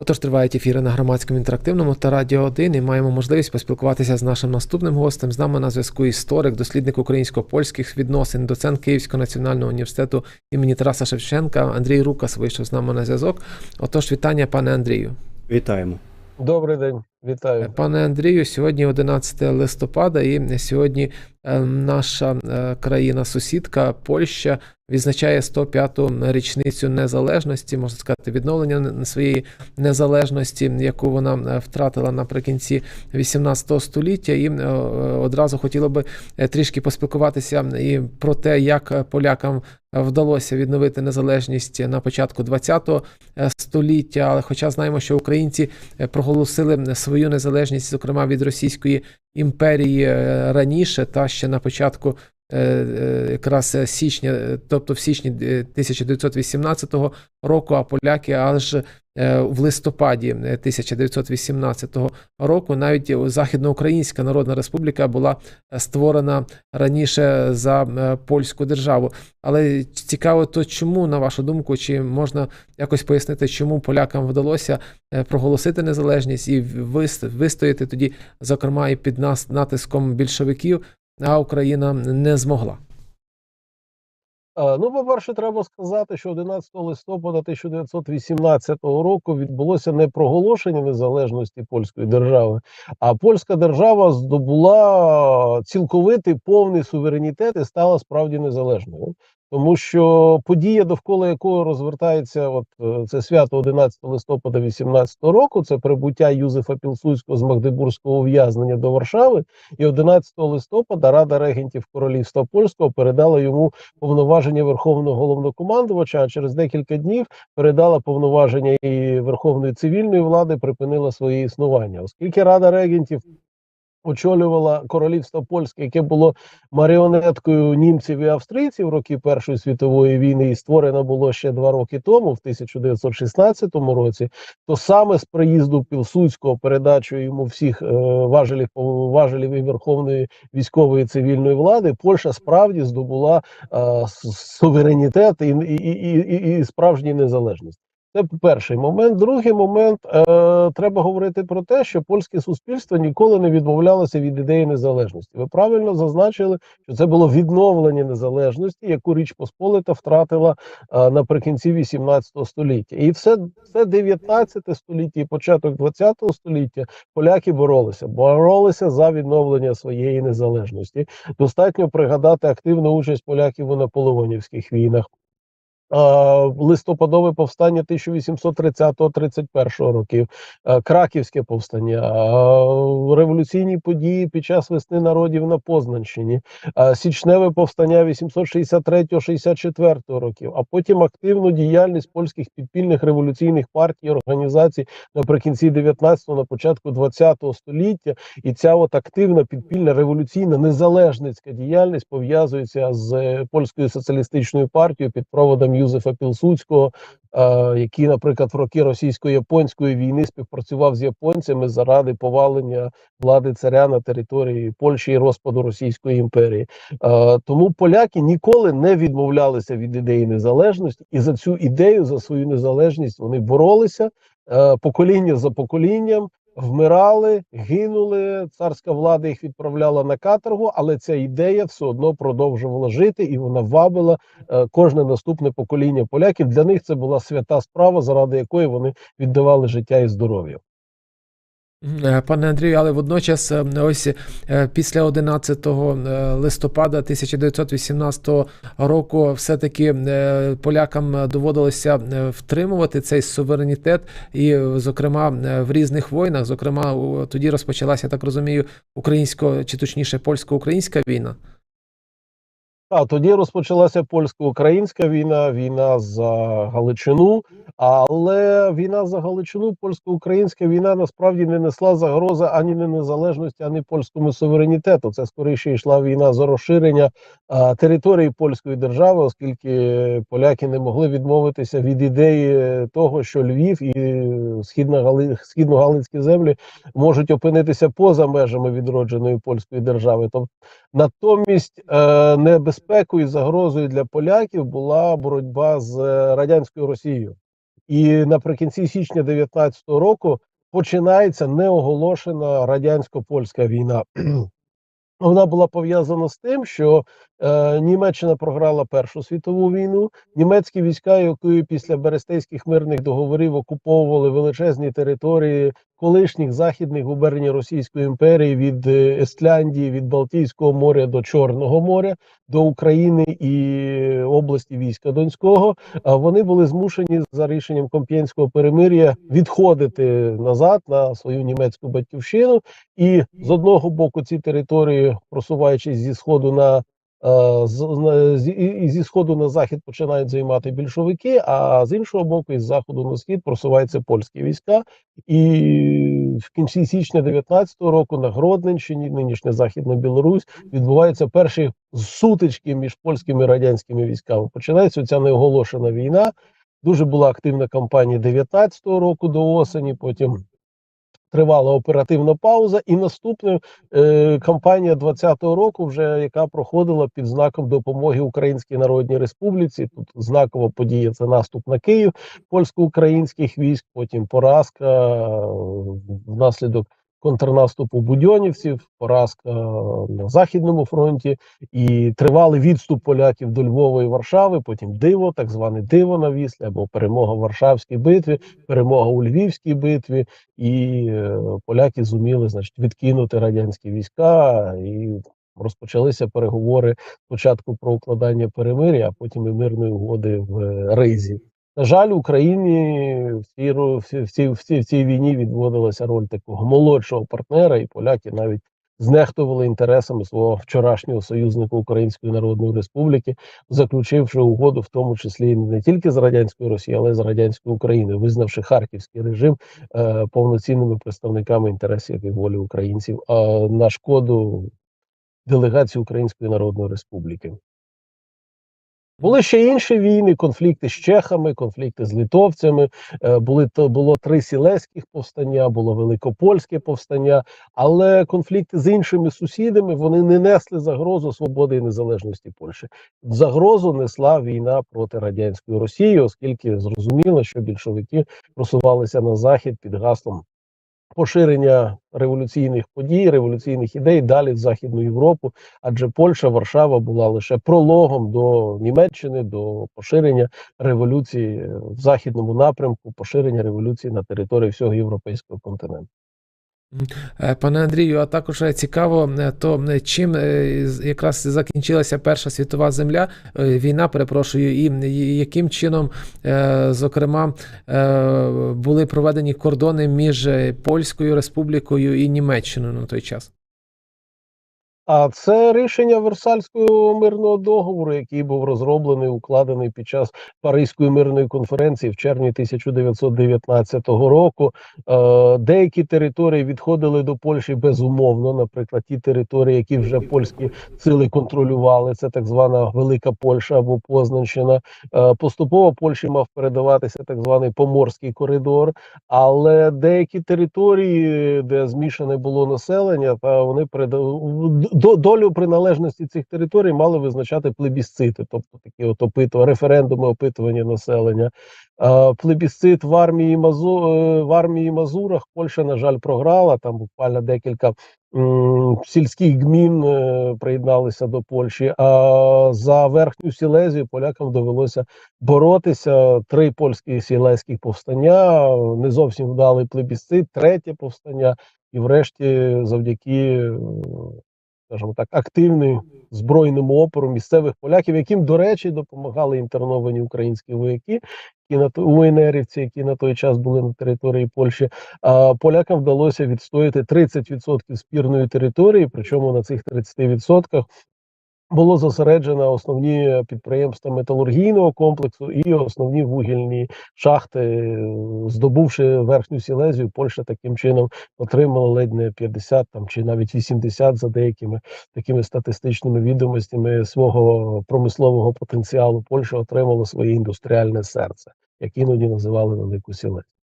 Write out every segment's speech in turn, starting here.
Отож, тривають ефіри на громадському інтерактивному та Радіо 1 і маємо можливість поспілкуватися з нашим наступним гостем. З нами на зв'язку історик, дослідник українсько-польських відносин, доцент Київського національного університету імені Тараса Шевченка. Андрій Рукас вийшов з нами на зв'язок. Отож, вітання, пане Андрію. Вітаємо. Добрий день, вітаю. Пане Андрію, сьогодні 11 листопада, і сьогодні наша е, країна-сусідка Польща відзначає 105-ту річницю незалежності, можна сказати, відновлення своєї незалежності, яку вона е, втратила наприкінці 18 століття. І е, одразу хотіло би е, трішки поспілкуватися і про те, як полякам вдалося відновити незалежність на початку 20-го століття. Але, хоча знаємо, що українці е, проголосили свою незалежність, зокрема від Російської імперії е, раніше, та ще на початку. е, е, Якраз січня, тобто в січні е, 1918 року, а поляки аж в листопаді е, 1918 року навіть Західноукраїнська Народна Республіка була е, створена раніше за е, польську державу. Але цікаво, то чому, на вашу думку, чи можна якось пояснити, чому полякам вдалося е, проголосити незалежність і вис- вистояти тоді, зокрема, і під нас натиском більшовиків, а Україна не змогла. А, Ну, по-перше, треба сказати, що 11 листопада 1918 року відбулося не проголошення незалежності польської держави, а польська держава здобула цілковитий повний суверенітет і стала справді незалежною. Тому що подія, довкола якої розвертається от е, це свято 11 листопада 18 року, це прибуття Юзефа Пілсудського з Магдебурзького ув'язнення до Варшави, і 11 листопада Рада регентів Королівства Польського передала йому повноваження Верховного головнокомандувача, а через декілька днів передала повноваження і Верховної цивільної влади, припинила своє існування, оскільки Рада регентів. Очолювала королівство польське, яке було маріонеткою німців і австрійців роки Першої світової війни, і створено було ще два роки тому, в 1916 році. То саме з приїзду Пілсудського, передачою йому всіх е, важелів важелів і верховної військової цивільної влади, Польща справді здобула е, суверенітет і, і, і, і, і справжню незалежність. Це перший момент. Другий момент е, треба говорити про те, що польське суспільство ніколи не відмовлялося від ідеї незалежності. Ви правильно зазначили, що це було відновлення незалежності, яку Річ Посполита втратила е, наприкінці 18 століття, і все, все 19 століття і початок 20 століття поляки боролися, боролися за відновлення своєї незалежності. Достатньо пригадати активну участь поляків у наполеонівських війнах. Листопадове повстання 1830-31 років, Краківське повстання, революційні події під час весни народів на Познанщині, Січневе повстання 863-64 років, а потім активну діяльність польських підпільних революційних партій, організацій наприкінці 19-го, на початку 20-го століття. І ця от активна підпільна революційна незалежницька діяльність пов'язується з е, польською соціалістичною партією під проводом Юзефа Пілсудського, е, який, наприклад, в роки російсько-японської війни співпрацював з японцями заради повалення влади царя на території Польщі і розпаду Російської імперії. Е, тому поляки ніколи не відмовлялися від ідеї незалежності, і за цю ідею, за свою незалежність, вони боролися е, покоління за поколінням. Вмирали, гинули. Царська влада їх відправляла на каторгу, але ця ідея все одно продовжувала жити, і вона вабила е, кожне наступне покоління поляків. Для них це була свята справа, заради якої вони віддавали життя і здоров'я. Е, Пане Андрію, але водночас, е, ось е, після 11 е, листопада 1918 року, все-таки полякам доводилося втримувати цей суверенітет, і, зокрема, в різних війнах, зокрема, тоді розпочалася, так розумію, українсько чи точніше польсько-українська війна. А тоді розпочалася польсько-українська війна, війна за Галичину. Але війна за Галичину, польсько-українська війна насправді не несла загрози ані не незалежності, ані польському суверенітету. Це скоріше йшла війна за розширення а, території польської держави, оскільки поляки не могли відмовитися від ідеї того, що Львів і східно Гали... східно-галицькі землі можуть опинитися поза межами відродженої польської держави. Тобто Натомість е, небезпекою і загрозою для поляків була боротьба з е, радянською Росією. І наприкінці січня 19-го року починається неоголошена радянсько-польська війна. Вона була пов'язана з тим, що е, Німеччина програла Першу світову війну. Німецькі війська, які після Берестейських мирних договорів окуповували величезні території колишніх західних губерній Російської імперії від е, Естляндії, від Балтійського моря до Чорного моря, до України і області війська Донського. Вони були змушені за рішенням Комп'єнського перемир'я відходити назад на свою німецьку батьківщину. І з одного боку ці території, просуваючись зі сходу на з, зі, і зі сходу на захід починають займати більшовики, а з іншого боку, із заходу на схід просуваються польські війська. І в кінці січня 19-го року на Гродненщині, нинішня Західна Білорусь, відбуваються перші сутички між польськими і радянськими військами. Починається ця неоголошена війна. Дуже була активна кампанія 19-го року до осені. Потім тривала оперативна пауза, і наступна е, кампанія 20-го року, вже яка проходила під знаком допомоги Українській Народній Республіці. Тут знакова подія це наступ на Київ польсько-українських військ, потім поразка е, внаслідок контрнаступу будьонівців, поразка на західному фронті і тривалий відступ поляків до Львова і Варшави. Потім диво, так зване диво на Віслі, або перемога в Варшавській битві, перемога у Львівській битві, і е, поляки зуміли значить відкинути радянські війська і. Розпочалися переговори спочатку про укладання перемир'я, а потім і мирної угоди в е, Ризі. На жаль, Україні в цій, в цій, в цій, в цій, війні відводилася роль такого молодшого партнера, і поляки навіть знехтували інтересами свого вчорашнього союзника Української Народної Республіки, заключивши угоду, в тому числі не тільки з радянською Росією, але й з радянською Україною, визнавши харківський режим е, повноцінними представниками інтересів і волі українців, а на шкоду делегації Української Народної Республіки. Були ще інші війни, конфлікти з чехами, конфлікти з литовцями. Е, були то було три сілеських повстання, було великопольське повстання, але конфлікти з іншими сусідами вони не несли загрозу свободи і незалежності Польщі. Загрозу несла війна проти радянської Росії, оскільки зрозуміло, що більшовики просувалися на захід під гаслом поширення революційних подій, революційних ідей далі в Західну Європу, адже Польща, Варшава була лише прологом до Німеччини, до поширення революції в західному напрямку, поширення революції на території всього європейського континенту. Е, Пане Андрію, а також е, цікаво, е, то чим якраз закінчилася Перша світова земля, війна, перепрошую, і яким чином, зокрема, були проведені кордони між Польською Республікою і Німеччиною на той час? А це рішення Версальського мирного договору, який був розроблений, укладений під час Паризької мирної конференції в червні 1919 року. Е, деякі території відходили до Польщі безумовно. Наприклад, ті території, які вже польські сили контролювали, це так звана Велика Польща або Познанщина. Е, поступово Польщі мав передаватися так званий Поморський коридор, але деякі території, де змішане було населення, та вони передав долю приналежності цих територій мали визначати плебісцити, тобто такі от опитування, референдуми опитування населення. Плебісцит в армії Мазу е, в армії Мазурах Польща, на жаль, програла. Там буквально декілька сільських гмін е, приєдналися до Польщі. А за верхню Сілезію полякам довелося боротися. Три польські сілезьких повстання, не зовсім вдалий плебісцит, третє повстання, і врешті, завдяки е, скажімо так, активним збройним опору місцевих поляків, яким, до речі, допомагали інтерновані українські вояки, які УНРівці, які на той час були на території Польщі. А полякам вдалося відстояти 30% спірної території, причому на цих 30% було зосереджено основні підприємства металургійного комплексу і основні вугільні шахти. Здобувши верхню Сілезію, Польща таким чином отримала ледь не 50 там чи навіть 80 за деякими такими статистичними відомостями свого промислового потенціалу. Польща отримала своє індустріальне серце, як іноді називали Велику Сілезію.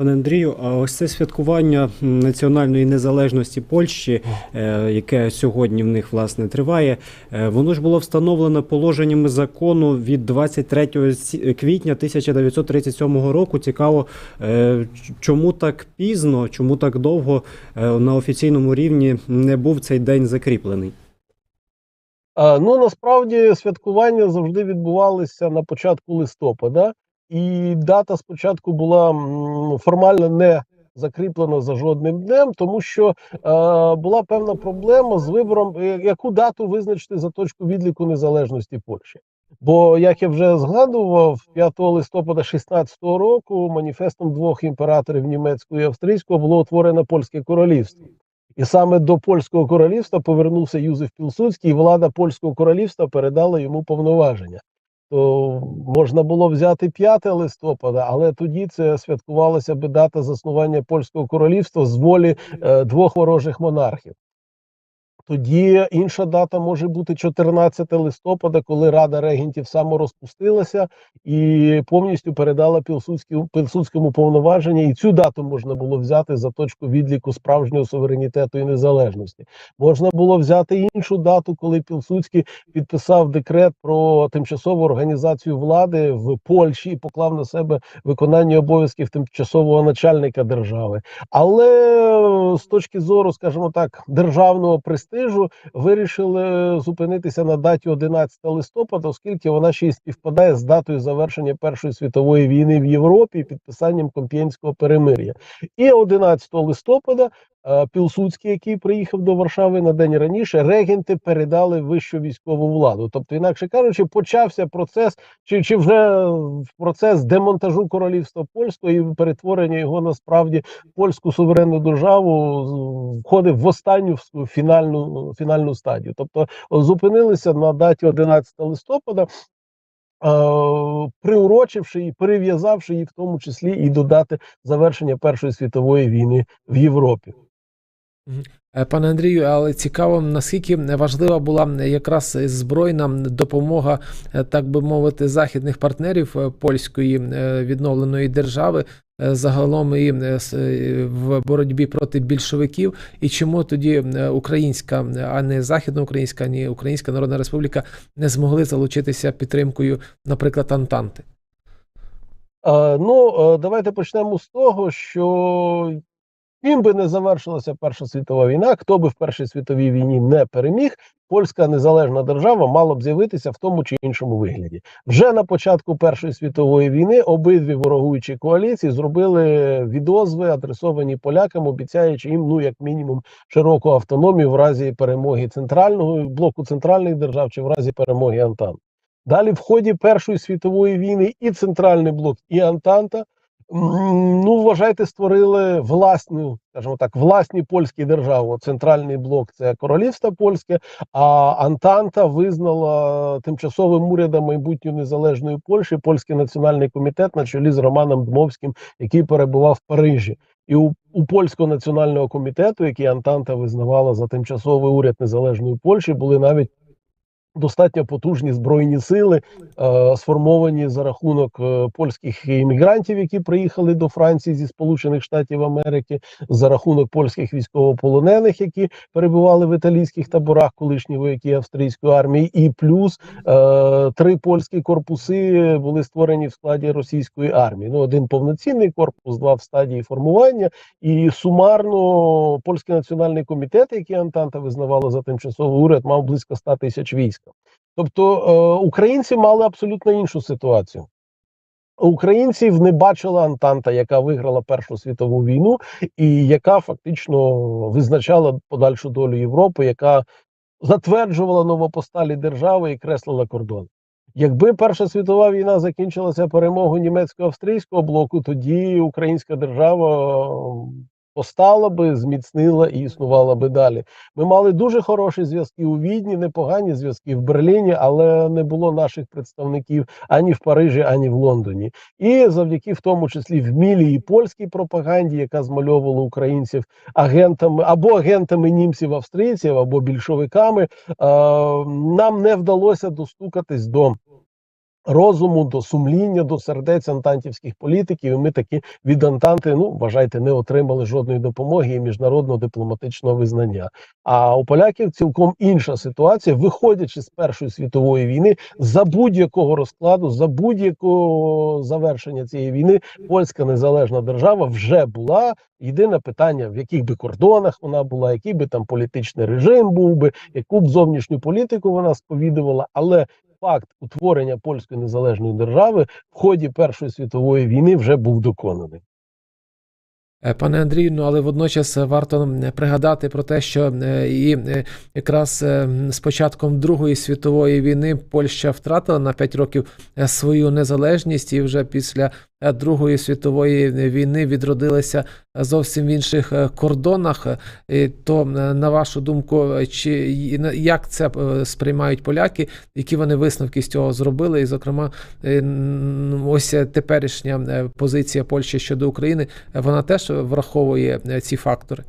Пане Андрію, а ось це святкування національної незалежності Польщі, е, яке сьогодні в них власне триває, е, воно ж було встановлено положеннями закону від 23 квітня 1937 року. Цікаво, е, чому так пізно, чому так довго на офіційному рівні не був цей день закріплений? Ну насправді святкування завжди відбувалися на початку листопада, і дата спочатку була формально не закріплена за жодним днем, тому що е, була певна проблема з вибором, е, яку дату визначити за точку відліку незалежності Польщі. Бо, як я вже згадував, 5 листопада 16-го року маніфестом двох імператорів німецького і австрійського було утворено польське королівство. І саме до польського королівства повернувся Юзеф Пілсудський, і влада польського королівства передала йому повноваження. То можна було взяти 5 листопада, але тоді це святкувалася би дата заснування польського королівства з волі е, двох ворожих монархів. Тоді інша дата може бути 14 листопада, коли Рада регентів саморозпустилася і повністю передала Пілсудському, Пілсудському повноваження. І цю дату можна було взяти за точку відліку справжнього суверенітету і незалежності. Можна було взяти іншу дату, коли Пілсудський підписав декрет про тимчасову організацію влади в Польщі і поклав на себе виконання обов'язків тимчасового начальника держави. Але з точки зору, скажімо так, державного престижу вирішили зупинитися на даті 11 листопада, оскільки вона ще й співпадає з датою завершення Першої світової війни в Європі і підписанням Комп'єнського перемир'я. І 11 листопада е, Пілсудський, який приїхав до Варшави на день раніше, регенти передали вищу військову владу. Тобто, інакше кажучи, почався процес, чи, чи вже процес демонтажу королівства польського і перетворення його насправді польську суверенну державу входив в останню фінальну фінальну стадію. Тобто зупинилися на даті 11 листопада. е, Приурочивши і перев'язавши її в тому числі і до дати завершення Першої світової війни в Європі. Е, Пане Андрію, але цікаво, наскільки важлива була якраз збройна допомога, е, так би мовити, західних партнерів е, польської е, відновленої держави е, загалом і е, е, в боротьбі проти більшовиків, і чому тоді е, українська, а не західноукраїнська, ні Українська Народна Республіка не змогли залучитися підтримкою, наприклад, Антанти? Е, ну, е, давайте почнемо з того, що чим би не завершилася Перша світова війна, хто би в Першій світовій війні не переміг, польська незалежна держава мала б з'явитися в тому чи іншому вигляді. Вже на початку Першої світової війни обидві ворогуючі коаліції зробили відозви, адресовані полякам, обіцяючи їм, ну як мінімум, широку автономію в разі перемоги центрального блоку центральних держав чи в разі перемоги Антан. Далі, в ході Першої світової війни, і центральний блок, і Антанта. Ну, вважайте, створили власну, скажімо так, власні польські держави. Центральний блок це королівство польське, а Антанта визнала тимчасовим урядом майбутньої незалежної Польщі польський національний комітет на чолі з Романом Дмовським, який перебував в Парижі. І у, у польського національного комітету, який Антанта визнавала за тимчасовий уряд незалежної Польщі, були навіть достатньо потужні збройні сили, е, сформовані за рахунок е, польських іммігрантів, які приїхали до Франції зі Сполучених Штатів Америки, за рахунок польських військовополонених, які перебували в італійських таборах, колишні вояки австрійської армії, і плюс е, три польські корпуси були створені в складі російської армії. Ну, один повноцінний корпус, два в стадії формування, і сумарно польський національний комітет, який Антанта визнавала за тимчасовий уряд, мав близько 100 тисяч війська. Тобто е, українці мали абсолютно іншу ситуацію. Українців не бачила Антанта, яка виграла Першу світову війну, і яка фактично визначала подальшу долю Європи, яка затверджувала новопосталі держави і креслила кордон. Якби Перша світова війна закінчилася перемогою німецько-австрійського блоку, тоді українська держава постала би, зміцнила і існувала би далі. Ми мали дуже хороші зв'язки у Відні, непогані зв'язки в Берліні, але не було наших представників ані в Парижі, ані в Лондоні. І завдяки в тому числі вмілій і польській пропаганді, яка змальовувала українців агентами або агентами німців, австрійців, або більшовиками, нам не вдалося достукатись до. Розуму, до сумління, до сердець антантівських політиків. І ми таки від Антанти, ну вважайте, не отримали жодної допомоги і міжнародного дипломатичного визнання. А у поляків цілком інша ситуація, виходячи з Першої світової війни, за будь-якого розкладу, за будь-якого завершення цієї війни, польська незалежна держава вже була. Єдине питання, в яких би кордонах вона була, який би там політичний режим був би, яку б зовнішню політику вона сповідувала, але факт утворення польської незалежної держави в ході Першої світової війни вже був доконаний. Е, Пане Андрію, ну але водночас варто пригадати про те, що е, і е, якраз з початком Другої світової війни Польща втратила на 5 років свою незалежність, і вже після Другої світової війни відродилася зовсім в інших е, кордонах. Е, То, е, на вашу думку, е, чи як це е, сприймають поляки, які вони висновки з цього зробили? І, зокрема, е, ось е, теперішня е, позиція Польщі щодо України, е, вона теж враховує е, ці фактори.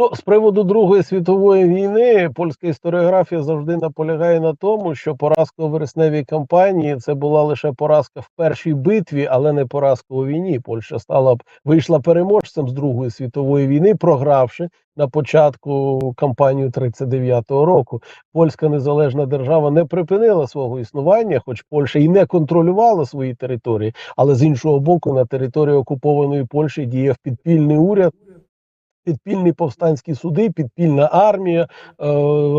Ну, з приводу Другої світової війни польська історіографія завжди наполягає на тому, що поразка у вересневій кампанії це була лише поразка в першій битві, але не поразка у війні. Польща стала вийшла переможцем з Другої світової війни, програвши на початку кампанію 39-го року. Польська незалежна держава не припинила свого існування, хоч Польща і не контролювала свої території, але з іншого боку, на території окупованої Польщі діяв підпільний уряд. Підпільні повстанські суди, підпільна армія, е,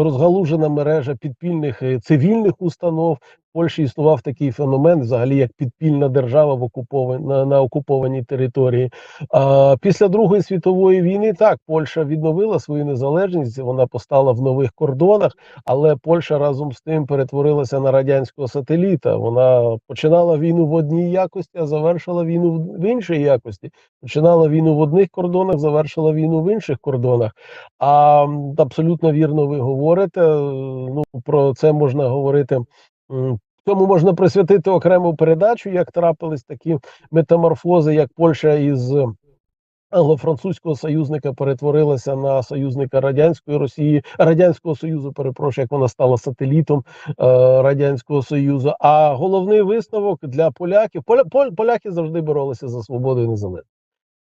розгалужена мережа підпільних е, цивільних установ. Польщі існував такий феномен, взагалі як підпільна держава в окупованій на, на окупованій території. А після Другої світової війни так Польща відновила свою незалежність. Вона постала в нових кордонах, але Польща разом з тим перетворилася на радянського сателіта. Вона починала війну в одній якості, а завершила війну в- в іншій якості. Починала війну в одних кордонах, завершила війну в інших кордонах. А абсолютно вірно ви говорите. е, Ну про це можна говорити. Цьому можна присвятити окрему передачу, як трапились такі метаморфози, як Польща із англо-французького союзника перетворилася на союзника радянської Росії, радянського союзу. Перепрошую, як вона стала сателітом е, радянського союзу. А головний висновок для поляків поля, поляки завжди боролися за свободу і незалежність.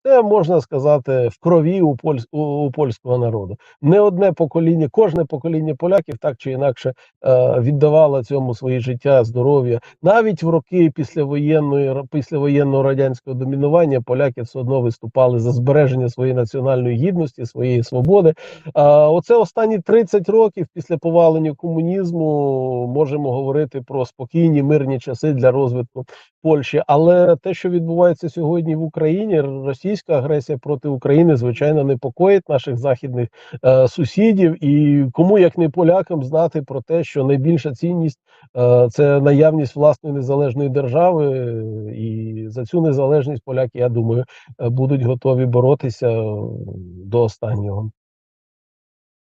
Це можна сказати в крові у, польсь, у, польського народу. Не одне покоління, кожне покоління поляків так чи інакше е, віддавало цьому своє життя, здоров'я. Навіть в роки післявоєнної післявоєнного радянського домінування поляки все одно виступали за збереження своєї національної гідності, своєї свободи. А оце останні 30 років після повалення комунізму можемо говорити про спокійні мирні часи для розвитку Польщі. Але те, що відбувається сьогодні в Україні, російська агресія проти України, звичайно, непокоїть наших західних е, сусідів. І кому як не полякам знати про те, що найбільша цінність е, це наявність власної незалежної держави, і за цю незалежність поляки, я думаю, е, будуть готові боротися до останнього.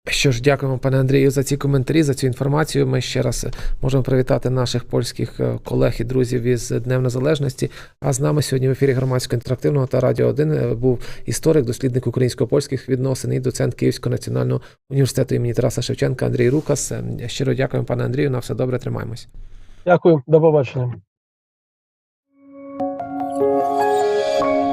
Що ж, дякуємо, пане Андрію, за ці коментарі, за цю інформацію. Ми ще раз можемо привітати наших польських е, колег і друзів із Днем Незалежності. А з нами сьогодні в ефірі громадського інтерактивного та радіо 1 був історик, дослідник українсько-польських відносин і доцент Київського національного університету імені Тараса Шевченка Андрій Рукас. Е, Щиро дякуємо, пане Андрію. На все добре, тримаємось. Дякую, до побачення.